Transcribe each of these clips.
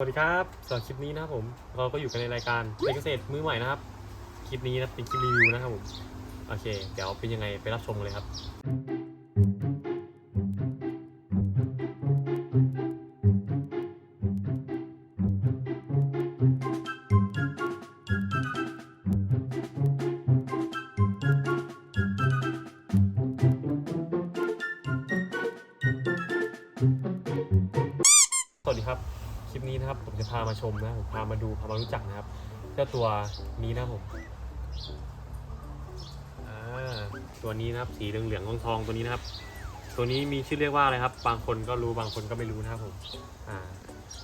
สวัสดีครับสำหรับคลิปนี้นะครับผมเราก็อยู่กันในรายการเกษตรมือใหม่นะครับ คลิปนี้นะเป็นคลิปรีวิวนะครับผมโอเค เดี๋ยวเป็นยังไงไปรับชมกันเลยครับ สวัสดีครับ คลิปนี้นะครับผมจะพามาชมนะผมพามาดูพามารู้จักนะครับเจ้าตัวนี้นะผมตัวนี้นะครับสีเหลืองๆทองๆตัวนี้นะครับ ตัวนี้มีชื่อเรียกว่าอะไรครับ บางคนก็รู้บางคนก็ไม่รู้นะครับผมอ่า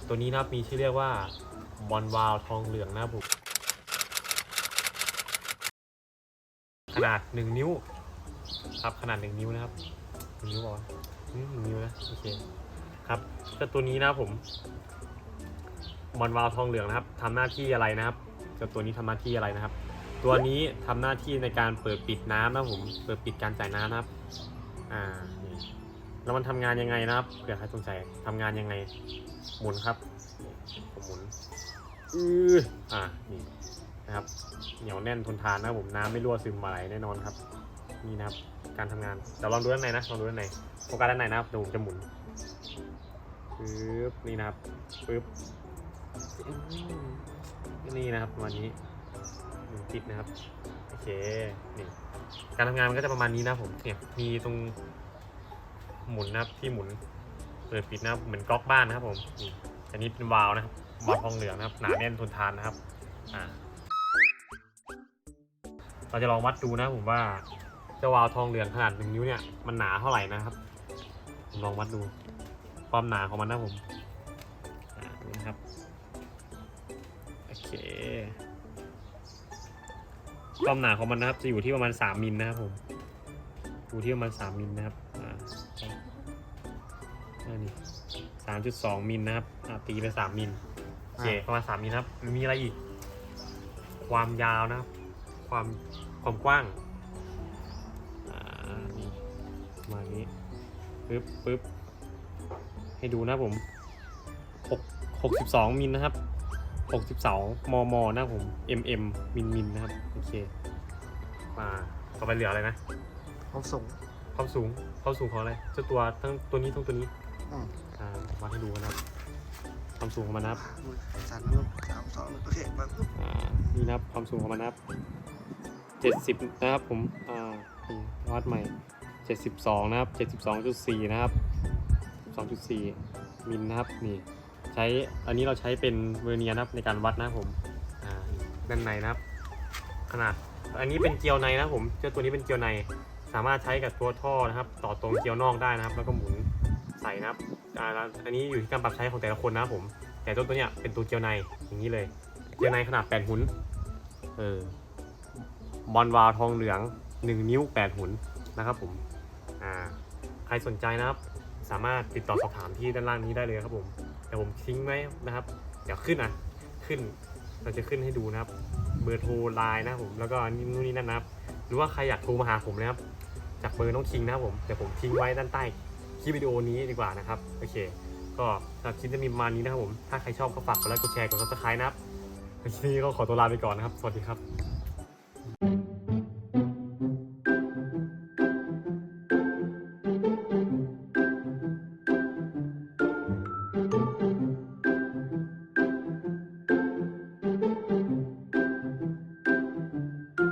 ตัวนี้นะครับมีชื่อเรียกว่าบอลวาวทองเหลืองนะครับผมขนาดหนึ่งนิ้ว ครับขนาดหนึ่งนิ้วนะครับหนึ่งนิ้วบอกว่าหนึ่งนิ้วนะโอเคครับเจ้าตัวนี้นะครับผม บอลวาวทองเหลืองนะครับทำหน้าที่อะไรนะครับเจ้าตัวนี้ทำหน้าที่อะไรนะครับ ตัวนี้ทำหน้าที่ในการเปิดปิดน้ำนะผมเปิดปิดการจ่ายน้ำนะครับอ่าแล้วมันทำงานยังไงนะครับเผื่อใครสงสัยทำงานยังไงหมุนครับผมหมุนอืออ่านี่นะครับเหนียวแน่นทนทานนะผมน้ำไม่รั่วซึมอะไรแน่นอนครับนี่นะครับการทำงานเดี๋ยวลองดูด้านในนะลองดูด้านในโฟกัสด้านในนะครับเดี๋ยวผมจะหมุนปึ๊บนี่นะครับปึ๊บ นี่นะครับประมาณนี้หมุนติดนะครับ โอเค นี่ การทำงานมันก็จะประมาณนี้นะผม เนี่ย มีตรงหมุนนะครับที่หมุน เปิดปิดนะครับเหมือนก๊อกบ้านนะครับผมนี่อันนี้เป็นวาล์วนะครับ วาล์วทองเหลืองนะครับ หนาแน่นทนทานนะครับ อ่า เราจะลองวัดดูนะผมว่าเจ้าวาล์วทองเหลืองขนาดหนึ่งนิ้วเนี่ย มันหนาเท่าไหร่นะครับผมลองวัดดู ความหนาของมันนะผมนะครับ คความหนาของมันนะครับจะอยู่ที่ประมาณ3มิลนะครับผมอยู่ที่ประมาณ3มิลนะครับอ่าอันนี้สามจุดสองมิลนะครับอ่าตีไปสามมิลโอเคประมาณสามมิลนะครับ มีอะไรอีก ความยาวนะครับ ความความกว้างอ่านี่ประมาณนี้ปึ๊บปึ๊บให้ดูนะผม6 62มิลนะครับ 62 มม นะครับผม mm มิลมิลนะครับ โอเค มาต่อไปเหลืออะไรนะ ความสูงความสูง ความสูงของอะไรเจ้าตัวทั้งตัวนี้ทั้งตัวนี้ อืมอ่าวัดให้ดูนะครับ ความสูงของมันนะครับมือสั่นมือสามสองหนึ่งโอเคมาอ่านี่นะครับความสูงของมันนะครับ70 นะครับผมอ่านี่วัดใหม่72นะครับ72.4นะครับ2.4มิลนะครับนี่ ใช้อันนี้เราใช้เป็นเวอร์เนียร์นะครับในการวัดนะครับผมอ่าด้านในนะครับ ขนาดอันนี้เป็นเกลียวในนะครับผมเจ้าตัวนี้เป็นเกลียวใน สามารถใช้กับตัวท่อนะครับ ต่อตรงเกลียวนอกได้นะครับ แล้วก็หมุนใส่นะครับอ่าแล้วอันนี้อยู่ที่การปรับใช้ของแต่ละคนนะครับผม แต่ตัวตัวเนี้ยเป็นตัวเกลียวในอย่างนี้เลย เกลียวในขนาด8หุนเออบอลวาวทองเหลือง 1 นิ้ว 8 หุนนะครับผมอ่าใครสนใจนะครับ สามารถติดต่อสอบถามที่ด้านล่างนี้ได้เลยครับผม ดี๋ยวผมทิ้งไว้นะครับ เดี๋ยวขึ้นอะ ขึ้น เราจะขึ้นให้ดูนะครับ เบอร์โทรไลน์นะครับผม แล้วก็นู่นนี่นั่นนะครับ หรือว่าใครอยากโทรมาหาผมนะครับ จากเบอร์น้องคิงนะครับผม เดี๋ยวผมทิ้งไว้ด้านใต้คลิปวิดีโอนี้ดีกว่านะครับ โอเค ก็สำหรับคลิปจะมีประมาณนี้นะครับผม ถ้าใครชอบก็ฝากกดไลค์ กดแชร์ กดซับสไครต์นะครับวันนี้ก็ขอตัวลาไปก่อนนะครับ สวัสดีครับ